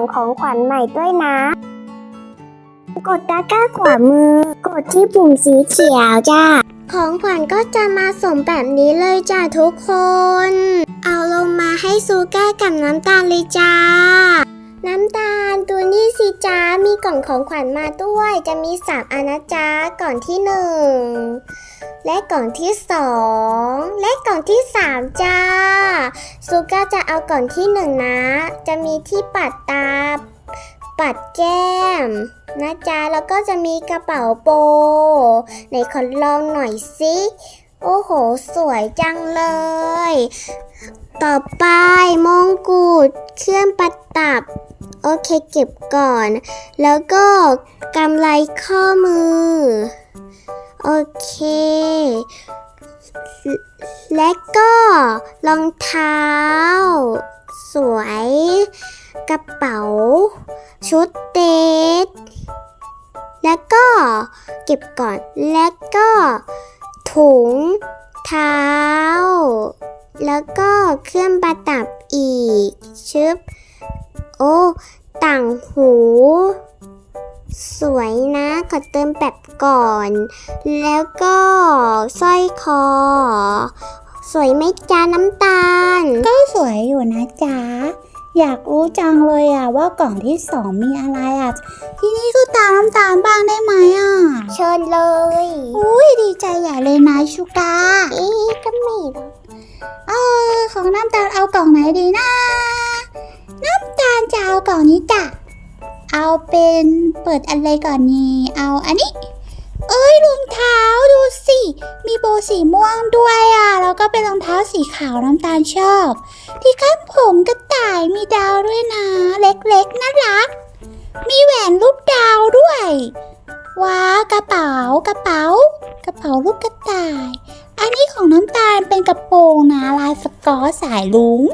ของของขวัญใหม่ด้วยนะ กดตะกร้าขวามือ กดที่ปุ่มสีเขียวจ้า ของขวัญก็จะมาสมแบบนี้เลยจ้าทุกคน เอาลงมาให้ซูก้ากับน้ำตาลเลยจ้า น้ำตาลตัวนี้สิจ้ามีกล่องของขวัญมาด้วย จะมีสามอันนะจ้ากล่องที่หนึ่งและกล่องที่สองและกล่องที่สามจ้าซูก้าจะเอากล่องที่หนึ่งนะ จะมีที่ปัดตา ปัดแก้ม นะจ๊ะแล้วก็จะมีกระเป๋าโปไหนขอลองหน่อยสิโอ้โห สวยจังเลย ต่อไปมงกุฎเครื่องประดับ โอเคเก็บก่อน แล้วก็กำไลข้อมือ โอเค และก็รองเท้า สวย กระเป๋า ชุดเดทแล้วก็เก็บก่อน แล้วก็ถุงเท้า แล้วก็เครื่องประดับอีก ชึบ โอ้ ต่างหู สวยนะขอเติมแบบก่อน แล้วก็สร้อยคอ สวยไหมจ้าน้ำตาล ก็สวยอยู่นะจ๊ะ อยากรู้จังเลยอะว่ากล่องที่สองมีอะไรอะ ที่นี่ก็ตามน้ำตาลบ้างได้ไหมอะ เชิญเลย อุ้ยดีใจใหญ่เลยนะชูกาเอ๊ะก็ไม่หรอก เออของน้ำตาลเอากล่องไหนดีนะ น้ำตาลจะเอากล่องนี้จ้ะ เอาเป็นเปิดอะไรก่อนนี่ เอาอันนี้ เอ้ยรองเท้าดูสิ มีโบสีม่วงด้วยอะ แล้วก็เป็นรองเท้าสีขาวน้ำตาลชอบ ที่ข้างผมกระต่ายมีดาวด้วยนะ เล็กๆน่ารัก มีแหวนรูปดาวด้วยว้าวกระเป๋ากระเป๋า กระเป๋าลูกกระต่าย อันนี้ของน้ำตาลเป็นกระโปรงนะลายสกอตสายลุง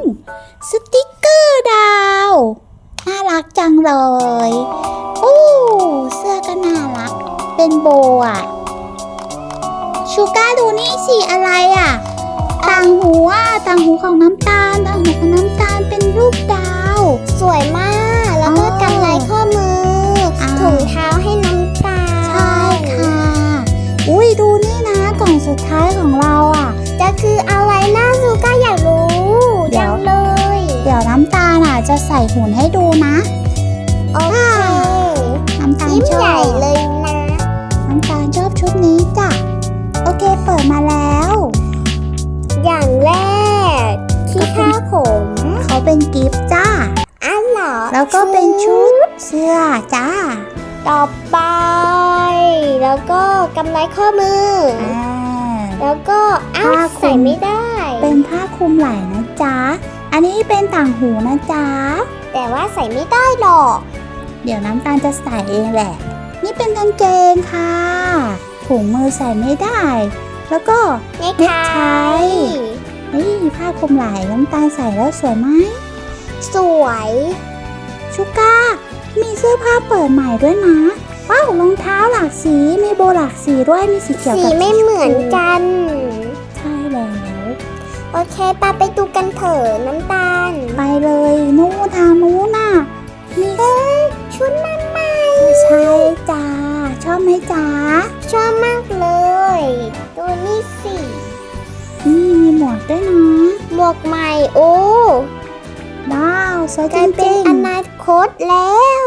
สติกเกอร์ดาว น่ารักจังเลยโอ้เสื้อก็น่ารัก เป็นโบอะ ชูก้าดูนี่สิอะไรอะ ต่างหูอะต่างหูของน้ำตาลต่างหูของน้ำตาลเป็นรูปดาว สวยมาก แล้วก็อ๋อกำไรข้อมืออาวถุงเท้า สุดท้ายของเราอะ จะคืออะไรน่าซูก้าอยากรู้เดี๋จัยวงเลย เดี๋ยวน้ำตาลอะจะใส่หุ่นให้ดูนะ โอเค น้ำตาลยิ้มชอบใหญ่เลยนะ น้ำตาลชอบชุดนี้จ้ะ โอเคเปิดมาแล้ว อย่างแรกที่ข้าผมเขาเป็นกิฟต์จ้า อันเหรอแล้วก็เป็นชุดเสื้อจ้า ต่อไป แล้วก็กำไรข้อมืออ อ่า ส่ไม่ได้ เป็นผ้าคลุมไหล่นะจ๊ะ อันนี้เป็นต่างหูนะจ๊ะ แต่ว่าใส่ไม่ได้หรอก เดี๋ยวน้ำตาลจะใส่เองแหละ นี่เป็นกางเกงค่ะ ถุงมือใส่ไม่ได้ แล้วก็เนคเนคไทไทนี่ผ้าคลุมไหล่น้ำตาลใส่แล้วสวยไหม สวย ชูก้า มีเสื้อผ้าเปิดใหม่ด้วยนะว้าวรองเท้าหลากสี มีโบหลากสีด้วย มีสีเขียวสีกับไม่เหมือนกันใช่แล้ว โอเคปาไปดูกันเถอะน้ำตาล ไปเลยนู่นทางนู้นน่ะมีเฮ้ยชุดใหม่ใช่จ้าชอบไหมจ้าๆชอบมากเลย ตัวนี้สินี่มีหมวกด้วยนะหมวกใหม่โอ้ว้าวสวยกจลายเป็รินงอนาคตแล้ว